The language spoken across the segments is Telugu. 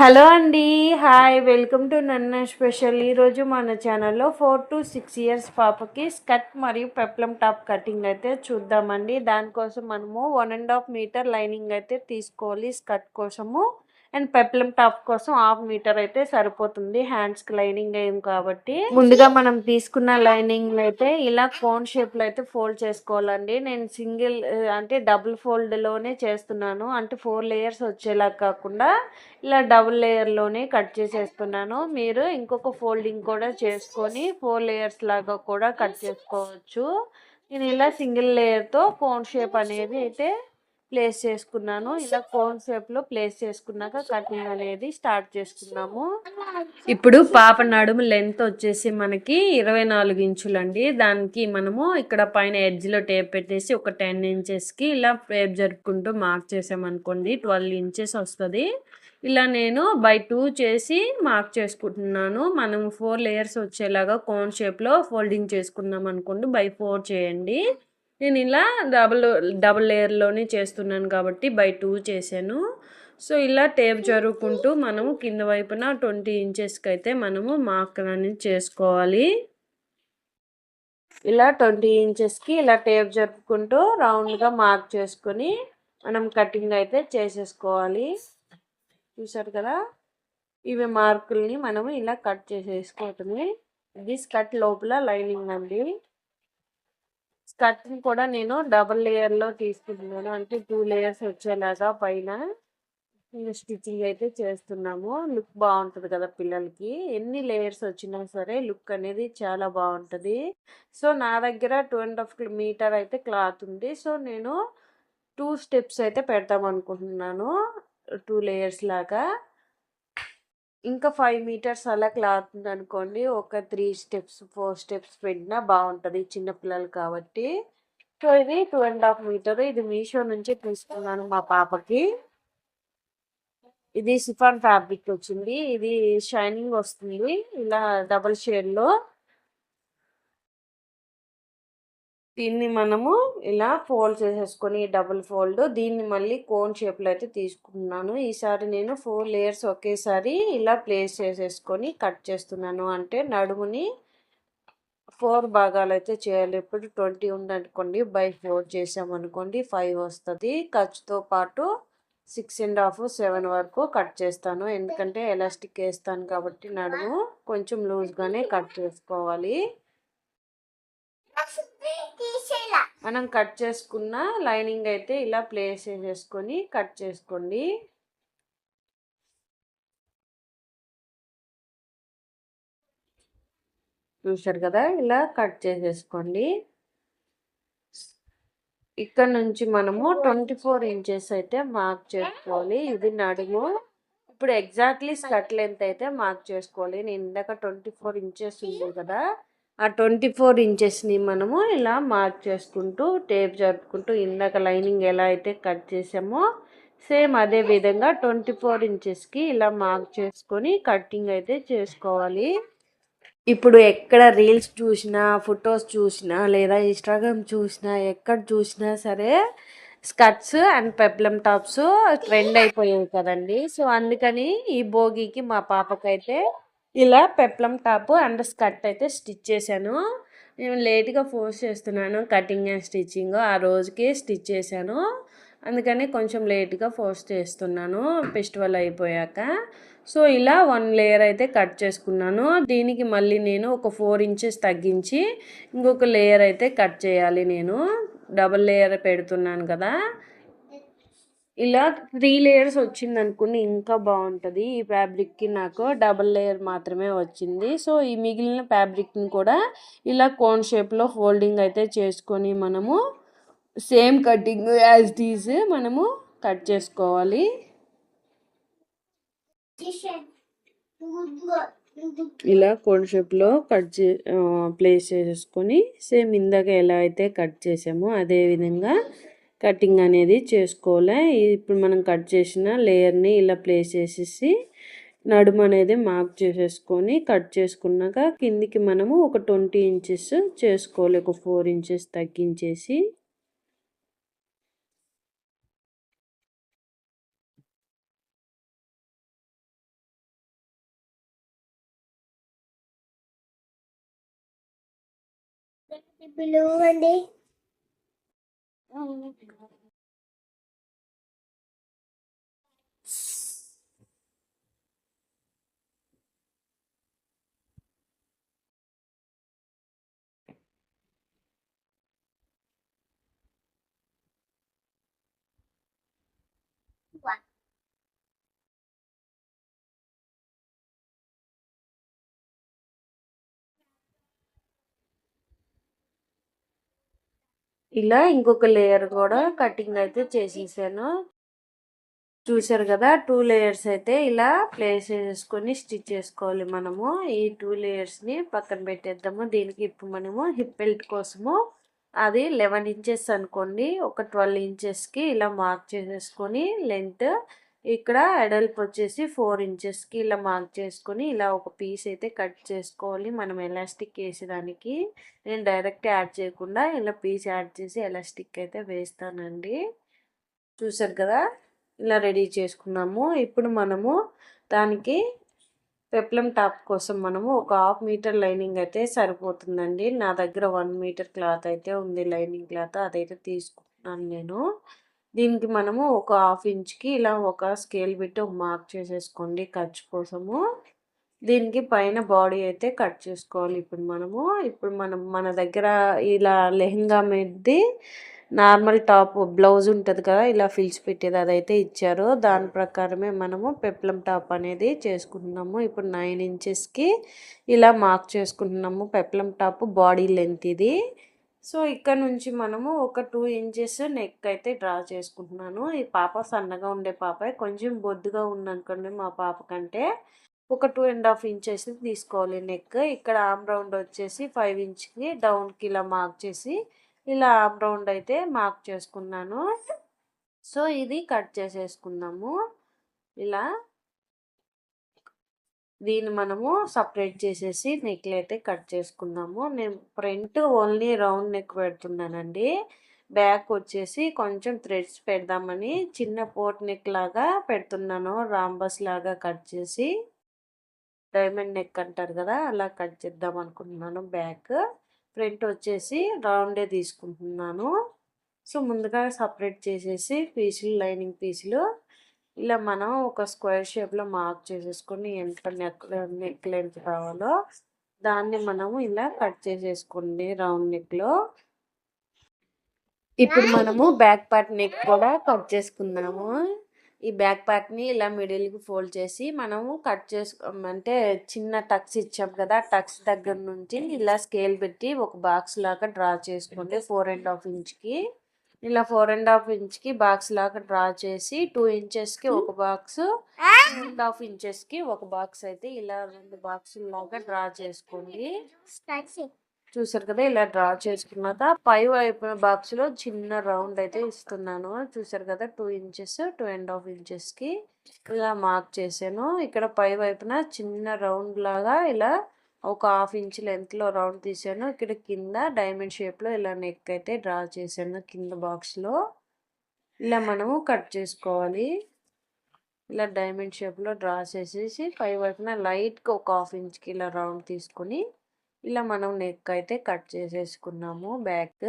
హలో అండి. హాయ్. వెల్కమ్ టు నన్న స్పెషల్. ఈరోజు మన ఛానల్లో ఫోర్ టు సిక్స్ ఇయర్స్ పాపకి స్కర్ట్ మరియు పెప్లం టాప్ కటింగ్ అయితే చూద్దామండి. దానికోసం మనము one and half metre lining అయితే తీసుకోవాలి స్కర్ట్ కోసము. అండ్ పెప్లం టాప్ కోసం హాఫ్ మీటర్ అయితే సరిపోతుంది. హ్యాండ్స్కి లైనింగ్ అయ్యం కాబట్టి. ముందుగా మనం తీసుకున్న లైనింగ్ అయితే ఇలా కోన్ షేప్లో అయితే ఫోల్డ్ చేసుకోవాలండి. నేను సింగిల్ అంటే డబుల్ ఫోల్డ్లోనే చేస్తున్నాను. అంటే ఫోర్ లేయర్స్ వచ్చేలా కాకుండా ఇలా డబుల్ లేయర్లోనే కట్ చేసేస్తున్నాను. మీరు ఇంకొక ఫోల్డింగ్ కూడా చేసుకొని ఫోర్ లేయర్స్ లాగా కూడా కట్ చేసుకోవచ్చు. నేను ఇలా సింగిల్ లేయర్తో కోన్ షేప్ అనేది అయితే ప్లేస్ చేసుకున్నాను. ఇలా కోన్ షేప్లో ప్లేస్ చేసుకున్నాక కటింగ్ అనేది స్టార్ట్ చేసుకున్నాము. ఇప్పుడు పాప నడుము లెంత్ వచ్చేసి మనకి ఇరవై నాలుగు ఇంచులండి. దానికి మనము ఇక్కడ పైన ఎడ్జ్లో టేప్ పెట్టేసి ఒక టెన్ ఇంచెస్కి ఇలా టేప్ జరుపుకుంటూ మార్క్ చేసామనుకోండి. ట్వెల్వ్ ఇంచెస్ వస్తుంది. ఇలా నేను బై టూ చేసి మార్క్ చేసుకుంటున్నాను. మనం ఫోర్ లేయర్స్ వచ్చేలాగా కోన్ షేప్లో ఫోల్డింగ్ చేసుకున్నాం అనుకోండి బై ఫోర్ చేయండి. నేను ఇలా డబుల్ డబుల్ లేయర్లోనే చేస్తున్నాను కాబట్టి బై టూ చేశాను. సో ఇలా టేప్ జరుపుకుంటూ మనము కింద వైపున ట్వంటీ ఇంచెస్కి అయితే మనము మార్క్ అనేది చేసుకోవాలి. ఇలా ట్వంటీ ఇంచెస్కి ఇలా టేప్ జరుపుకుంటూ రౌండ్గా మార్క్ చేసుకొని మనం కటింగ్ అయితే చేసేసుకోవాలి. చూసారు కదా? ఇవి మార్కుల్ని మనము ఇలా కట్ చేసేసుకోవటమే. దిస్ కట్ లోపల లైనింగ్ అండి. స్కర్ట్ని కూడా నేను డబల్ లేయర్లో తీసుకుంటున్నాను అంటే టూ లేయర్స్ వచ్చేలాగా పైన స్టిచ్చింగ్ అయితే చేస్తున్నాము. లుక్ బాగుంటుంది కదా పిల్లలకి. ఎన్ని లేయర్స్ వచ్చినా సరే లుక్ అనేది చాలా బాగుంటుంది. సో నా దగ్గర టూ అండ్ హాఫ్ మీటర్ అయితే క్లాత్ ఉంది. సో నేను టూ స్టెప్స్ అయితే పెడతాం అనుకుంటున్నాను. టూ లేయర్స్ లాగా. ఇంకా ఫైవ్ మీటర్స్ అలా క్లాత్ ఉందనుకోండి ఒక త్రీ స్టెప్స్ ఫోర్ స్టెప్స్ పెట్టినా బాగుంటుంది. చిన్నపిల్లలు కాబట్టి. సో ఇది టూ అండ్ హాఫ్ మీటర్. ఇది మీషో నుంచి తీసుకున్నాను మా పాపకి. ఇది సిఫాన్ ఫ్యాబ్రిక్ వచ్చింది. ఇది షైనింగ్ వస్తుంది. ఇలా డబల్ షేడ్లో. దీన్ని మనము ఇలా ఫోల్డ్ చేసేసుకొని డబుల్ ఫోల్డ్ దీన్ని మళ్ళీ కోన్ షేప్లో అయితే తీసుకున్నాను. ఈసారి నేను ఫోర్ లేయర్స్ ఒకేసారి ఇలా ప్లేస్ చేసేసుకొని కట్ చేస్తున్నాను. అంటే నడుముని ఫోర్ భాగాలు అయితే చేయాలి. ఇప్పుడు ట్వంటీ ఉందనుకోండి బై ఫోర్ చేసామనుకోండి ఫైవ్ వస్తుంది. ఖర్చుతో పాటు సిక్స్ అండ్ హాఫ్ సెవెన్ వరకు కట్ చేస్తాను. ఎందుకంటే ఎలాస్టిక్ వేస్తాను కాబట్టి నడుము కొంచెం లూజ్గానే కట్ చేసుకోవాలి. మనం కట్ చేసుకున్న లైనింగ్ అయితే ఇలా ప్లేస్ చేసేసుకొని కట్ చేసుకోండి. చూసారు కదా? ఇలా కట్ చేసేసుకోండి. ఇక్కడ నుంచి మనము ట్వంటీ ఫోర్ ఇంచెస్ అయితే మార్క్ చేసుకోవాలి. ఇది నడుము. ఇప్పుడు ఎగ్జాక్ట్లీ స్కట్ లెంత్ అయితే మార్క్ చేసుకోవాలి. నేను ఇందాక ట్వంటీ ఫోర్ ఇంచెస్ ఉంది కదా? ఆ ట్వంటీ ఫోర్ ఇంచెస్ని మనము ఇలా మార్క్ చేసుకుంటూ టేప్ జరుపుకుంటూ ఇందాక లైనింగ్ ఎలా అయితే కట్ చేసామో సేమ్ అదే విధంగా ట్వంటీ ఫోర్ ఇంచెస్కి ఇలా మార్క్ చేసుకొని కటింగ్ అయితే చేసుకోవాలి. ఇప్పుడు ఎక్కడ రీల్స్ చూసినా ఫొటోస్ చూసినా లేదా ఇన్స్టాగ్రామ్ చూసినా ఎక్కడ చూసినా సరే skirts and peplum tops trend అయిపోయాయి కదండి. సో అందుకని ఈ భోగికి మా పాపకైతే ఇలా పెప్లం టాప్ అండ్ స్కర్ట్ అయితే స్టిచ్ చేశాను. నేను లేట్గా ఫోర్స్ చేస్తున్నాను కటింగ్ అండ్ స్టిచ్చింగ్ ఆ రోజుకి స్టిచ్ చేశాను. అందుకని కొంచెం లేట్గా ఫోర్స్ చేస్తున్నాను ఫెస్టివల్ అయిపోయాక. సో ఇలా వన్ లేయర్ అయితే కట్ చేసుకున్నాను. దీనికి మళ్ళీ నేను ఒక ఫోర్ ఇంచెస్ తగ్గించి ఇంకొక లేయర్ అయితే కట్ చేయాలి నేను. డబల్ లేయర్ పెడుతున్నాను కదా. ఇలా త్రీ లేయర్స్ వచ్చింది అనుకుని ఇంకా బాగుంటుంది. ఈ ఫ్యాబ్రిక్కి నాకు డబల్ లేయర్ మాత్రమే వచ్చింది. సో ఈ మిగిలిన ఫ్యాబ్రిక్ని కూడా ఇలా కోన్ షేప్లో ఫోల్డింగ్ అయితే చేసుకొని మనము సేమ్ కటింగ్ యాజ్ డీజ్ మనము కట్ చేసుకోవాలి. ఇలా కోన్ షేప్లో కట్ చే ప్లేస్ చేసుకొని సేమ్ ఇందాక ఎలా అయితే కట్ చేసామో అదే విధంగా కటింగ్ అనేది చేసుకోలే. ఇప్పుడు మనం కట్ చేసిన లేయర్ని ఇలా ప్లేస్ చేసేసి నడుము అనేది మార్క్ చేసేసుకొని కట్ చేసుకున్నాక కిందికి మనము ఒక ట్వంటీ ఇంచెస్ చేసుకోవాలి. ఒక ఫోర్ ఇంచెస్ తగ్గించేసి. బ్లూ అండి. one. ఇలా ఇంకొక లేయర్ కూడా కటింగ్ అయితే చేసేసాను. చూసారు కదా టూ లేయర్స్ అయితే ఇలా ప్లేస్ చేసుకొని స్టిచ్ చేసుకోవాలి మనము. ఈ టూ లేయర్స్ని పక్కన పెట్టేద్దాము. దీనికి ఇప్పుడు మనము హిప్ బెల్ట్ కోసము అది లెవెన్ ఇంచెస్ అనుకోండి. ఒక ట్వెల్వ్ ఇంచెస్కి ఇలా మార్క్ చేసేసుకొని లెంత్ ఇక్కడ ఎడల్పు వచ్చేసి ఫోర్ ఇంచెస్కి ఇలా మార్క్ చేసుకొని ఇలా ఒక పీస్ అయితే కట్ చేసుకోవాలి. మనం ఎలాస్టిక్ వేసేదానికి. నేను డైరెక్ట్ యాడ్ చేయకుండా ఇలా పీస్ యాడ్ చేసి ఎలాస్టిక్ అయితే వేస్తానండి. చూసారు కదా? ఇలా రెడీ చేసుకున్నాము. ఇప్పుడు మనము దానికి పెప్లం టాప్ కోసం మనము ఒక హాఫ్ మీటర్ లైనింగ్ అయితే సరిపోతుందండి. నా దగ్గర వన్ మీటర్ క్లాత్ అయితే ఉంది. లైనింగ్ క్లాత్ అదైతే తీసుకుంటున్నాను నేను. దీనికి మనము ఒక హాఫ్ ఇంచ్కి ఇలా ఒక స్కేల్ పెట్టి ఒక మార్క్ చేసేసుకోండి ఖర్చు కోసము. దీనికి పైన బాడీ అయితే కట్ చేసుకోవాలి. ఇప్పుడు మనము ఇప్పుడు మనం మన దగ్గర ఇలా లెహంగా మీదది నార్మల్ టాప్ బ్లౌజ్ ఉంటుంది కదా ఇలా ఫిల్స్ పెట్టేది అదైతే ఇచ్చారు. దాని ప్రకారమే మనము పెప్లం టాప్ అనేది చేసుకుంటున్నాము. ఇప్పుడు నైన్ ఇంచెస్కి ఇలా మార్క్ చేసుకుంటున్నాము పెప్లం టాప్ బాడీ లెంత్ ఇది. సో ఇక్కడ నుంచి మనము ఒక టూ ఇంచెస్ నెక్ అయితే డ్రా చేసుకుంటున్నాను. ఈ పాప సన్నగా ఉండే పాప కొంచెం బొద్దుగా ఉందనుకోండి మా పాప కంటే ఒక టూ అండ్ హాఫ్ ఇంచెస్ తీసుకోవాలి నెక్ ఇక్కడ ఆమ్ రౌండ్ వచ్చేసి ఫైవ్ ఇంచ్కి డౌన్కి ఇలా మార్క్ చేసి ఇలా ఆమ్ రౌండ్ అయితే మార్క్ చేసుకున్నాను. సో ఇది కట్ చేసేసుకుందాము. ఇలా దీన్ని మనము సపరేట్ చేసేసి నెక్లు అయితే కట్ చేసుకుందాము. నేను ఫ్రంట్ ఓన్లీ రౌండ్ నెక్ పెడుతున్నానండి. బ్యాక్ వచ్చేసి కొంచెం థ్రెడ్స్ పెడదామని చిన్న పోట్ నెక్ లాగా పెడుతున్నాను. రాంబస్ లాగా కట్ చేసి డైమండ్ నెక్ అంటారు కదా అలా కట్ చేద్దాం అనుకుంటున్నాను బ్యాక్. ఫ్రంట్ వచ్చేసి రౌండే తీసుకుంటున్నాను. సో ముందుగా సపరేట్ చేసేసి పీసులు లైనింగ్ పీసులు ఇలా మనం ఒక స్క్వేర్ షేప్లో మార్క్ చేసేసుకొని ఎంత నెక్ నెక్ లెంత్ కావాలో దాన్ని మనము ఇలా కట్ చేసేసుకోండి రౌండ్ నెక్లో ఇప్పుడు మనము బ్యాక్ పార్ట్ నెక్ కూడా కట్ చేసుకుందాము. ఈ బ్యాక్ పార్ట్ని ఇలా మిడిల్కి ఫోల్డ్ చేసి మనము కట్ చేసుకో అంటే చిన్న టక్స్ ఇచ్చాం కదా టక్స్ దగ్గర నుంచి ఇలా స్కేల్ పెట్టి ఒక బాక్స్ లాగా డ్రా చేసుకోండి ఫోర్ అండ్ హాఫ్ ఇంచ్కి ఇలా ఫోర్ అండ్ హాఫ్ ఇంచ్కి బాక్స్ లాగా డ్రా చేసి టూ ఇంచెస్కి ఒక బాక్స్ అండ్ హాఫ్ ఇంచెస్కి ఒక బాక్స్ అయితే ఇలా రెండు బాక్స్ లాగా డ్రా చేసుకోండి. చూసారు కదా ఇలా డ్రా చేసుకున్నాక పై వైపు బాక్స్లో చిన్న రౌండ్ అయితే ఇస్తున్నాను. చూసారు కదా two inches two and half ఇంచెస్కి ఇలా మార్క్ చేశాను. ఇక్కడ పై వైపున చిన్న రౌండ్ లాగా ఇలా ఒక హాఫ్ ఇంచ్ లెంత్లో రౌండ్ తీసాను. ఇక్కడ కింద డైమండ్ షేప్లో ఇలా నెక్ అయితే డ్రా చేశాను కింద బాక్స్లో ఇలా మనము కట్ చేసుకోవాలి. ఇలా డైమండ్ షేప్లో డ్రా చేసేసి పై వైపున లైట్గా ఒక హాఫ్ ఇంచ్కి ఇలా రౌండ్ తీసుకొని ఇలా మనం నెక్ అయితే కట్ చేసేసుకున్నాము బ్యాక్.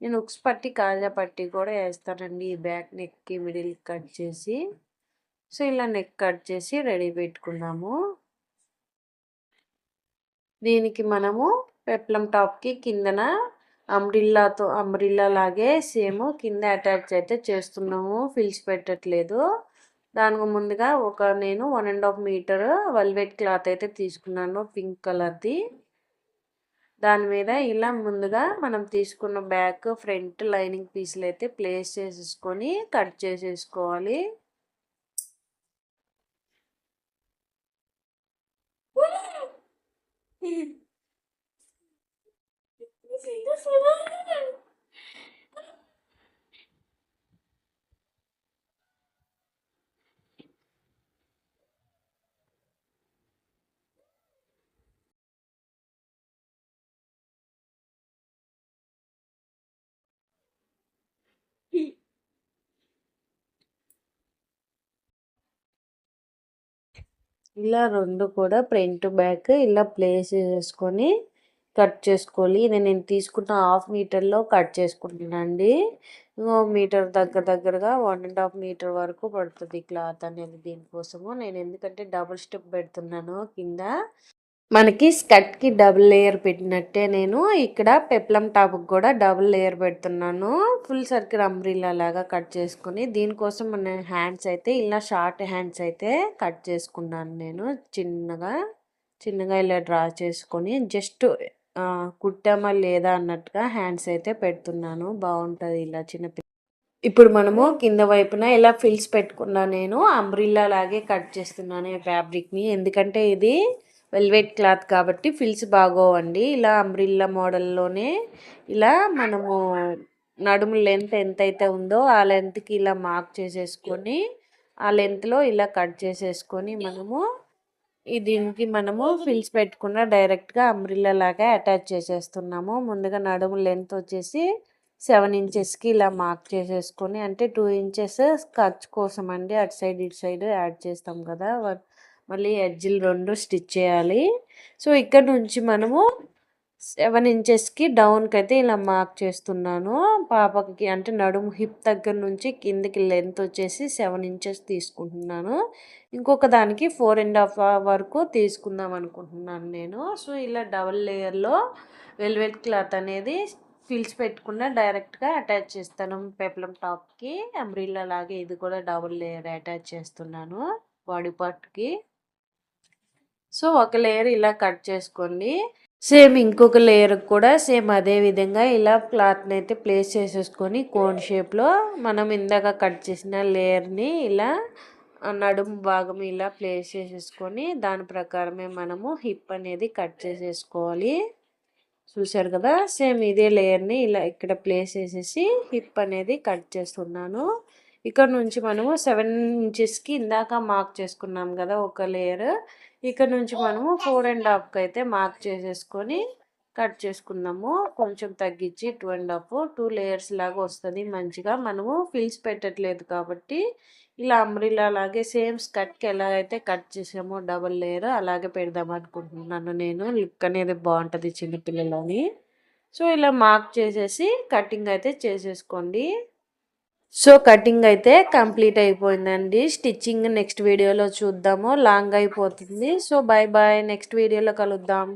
నేను ఉక్స్ పట్టి కాజా పట్టి కూడా వేస్తానండి ఈ బ్యాక్ నెక్కి మిడిల్ కట్ చేసి. సో ఇలా నెక్ కట్ చేసి రెడీ పెట్టుకున్నాము. దీనికి మనము పెప్లం టాప్కి కిందన అంబ్రిల్లాతో అంబ్రిల్లా లాగే సేమ్ కింద అటాచ్ అయితే చేస్తున్నాము. ఫిల్స్ పెట్టట్లేదు. దానికి ముందుగా ఒక నేను one and half metre velvet cloth అయితే తీసుకున్నాను పింక్ కలర్ది. దాని మీద ఇలా ముందుగా మనం తీసుకున్న బ్యాక్ ఫ్రంట్ లైనింగ్ పీసులు అయితే ప్లేస్ చేసేసుకొని కట్ చేసేసుకోవాలి. Você ainda falou? Ah, ఇలా రెండు కూడా ఫ్రంట్ బ్యాక్ ఇలా ప్లేస్ చేసుకొని కట్ చేసుకోవాలి. ఇది నేను తీసుకున్న హాఫ్ మీటర్లో కట్ చేసుకుంటున్నానండి అండి మీటర్ దగ్గర దగ్గరగా వన్ అండ్ హాఫ్ మీటర్ వరకు పడుతుంది క్లాత్ అనేది దీనికోసము. నేను ఎందుకంటే డబుల్ స్టెప్ పెడుతున్నాను కింద. మనకి స్కర్ట్కి డబుల్ లేయర్ పెట్టినట్టే నేను ఇక్కడ పెప్లం టాప్కి కూడా డబుల్ లేయర్ పెడుతున్నాను. ఫుల్ సర్కిల్ అంబ్రిల్లా లాగా కట్ చేసుకుని దీనికోసం మన హ్యాండ్స్ అయితే ఇలా షార్ట్ హ్యాండ్స్ అయితే కట్ చేసుకున్నాను నేను. చిన్నగా చిన్నగా ఇలా డ్రా చేసుకొని జస్ట్ కుట్టామా లేదా అన్నట్టుగా హ్యాండ్స్ అయితే పెడుతున్నాను. బాగుంటుంది ఇలా చిన్న ఇప్పుడు మనము కింద వైపున ఇలా ఫిల్స్ పెట్టుకున్నా నేను అంబ్రిల్లా లాగే కట్ చేస్తున్నాను ఈ ఫ్యాబ్రిక్ని. ఎందుకంటే ఇది వెల్వెట్ క్లాత్ కాబట్టి ఫిల్స్ బాగోవండి. ఇలా అంబ్రిల్లా మోడల్లోనే ఇలా మనము నడుము లెంత్ ఎంతైతే ఉందో ఆ లెంత్కి ఇలా మార్క్ చేసేసుకొని ఆ లెంత్లో ఇలా కట్ చేసేసుకొని మనము దీనికి మనము ఫిల్స్ పెట్టుకున్న డైరెక్ట్గా అంబ్రిల్లా లాగా అటాచ్ చేసేస్తున్నాము. ముందుగా నడుము లెంత్ వచ్చేసి సెవెన్ ఇంచెస్కి ఇలా మార్క్ చేసేసుకొని అంటే టూ ఇంచెస్ ఖర్చు కోసం అండి అటు సైడ్ ఇటు సైడ్ యాడ్ చేస్తాం కదా. మళ్ళీ ఎడ్జిల్ రెండు స్టిచ్ చేయాలి. సో ఇక్కడ నుంచి మనము సెవెన్ ఇంచెస్కి డౌన్కి అయితే ఇలా మార్క్ చేస్తున్నాను. పాపకి అంటే నడుము హిప్ దగ్గర నుంచి కిందకి లెంత్ వచ్చేసి సెవెన్ ఇంచెస్ తీసుకుంటున్నాను. ఇంకొక దానికి ఫోర్ అండ్ హాఫ్ వరకు తీసుకుందాం అనుకుంటున్నాను నేను. సో ఇలా డబల్ లేయర్లో వెల్వెట్ క్లాత్ అనేది ఫిల్స్ పెట్టుకున్న డైరెక్ట్గా అటాచ్ చేస్తాను పెప్లం టాప్కి. అంబ్రిల్లా లాగే ఇది కూడా డబుల్ లేయర్ అటాచ్ చేస్తున్నాను బాడీ పార్ట్కి. సో ఒక లేయర్ ఇలా కట్ చేసుకోండి. సేమ్ ఇంకొక లేయర్ కూడా సేమ్ అదే విధంగా ఇలా క్లాత్ని అయితే ప్లేస్ చేసేసుకొని కోన్ షేప్లో మనం ఇందాక కట్ చేసిన లేయర్ని ఇలా నడుము భాగం ఇలా ప్లేస్ చేసేసుకొని దాని ప్రకారమే మనము హిప్ అనేది కట్ చేసేసుకోవాలి. చూసారు కదా? సేమ్ ఇదే లేయర్ని ఇలా ఇక్కడ ప్లేస్ చేసేసి హిప్ అనేది కట్ చేస్తున్నాను. ఇక్కడ నుంచి మనము సెవెన్ ఇంచెస్కి ఇందాక మార్క్ చేసుకున్నాం కదా ఒక లేయర్. ఇక్కడ నుంచి మనము ఫోర్ అండ్ హాఫ్కి అయితే మార్క్ చేసేసుకొని కట్ చేసుకుందాము. కొంచెం తగ్గించి two and half two layers లాగా వస్తుంది. మంచిగా మనము ఫిల్స్ పెట్టట్లేదు కాబట్టి ఇలా అమ్రిలా అలాగే సేమ్ స్కట్కి ఎలా అయితే కట్ చేసామో డబల్ లేయర్ అలాగే పెడదాం అనుకుంటున్నాను నేను. లుక్ అనేది బాగుంటుంది చిన్నపిల్లలని సో ఇలా మార్క్ చేసేసి కటింగ్ అయితే చేసేసుకోండి. సో కటింగ్ అయితే కంప్లీట్ అయిపోయిందండి. స్టిచ్చింగ్ నెక్స్ట్ వీడియోలో చూద్దాము. లాంగ్ అయిపోతుంది. సో బాయ్ బాయ్ నెక్స్ట్ వీడియోలో కలుద్దాం.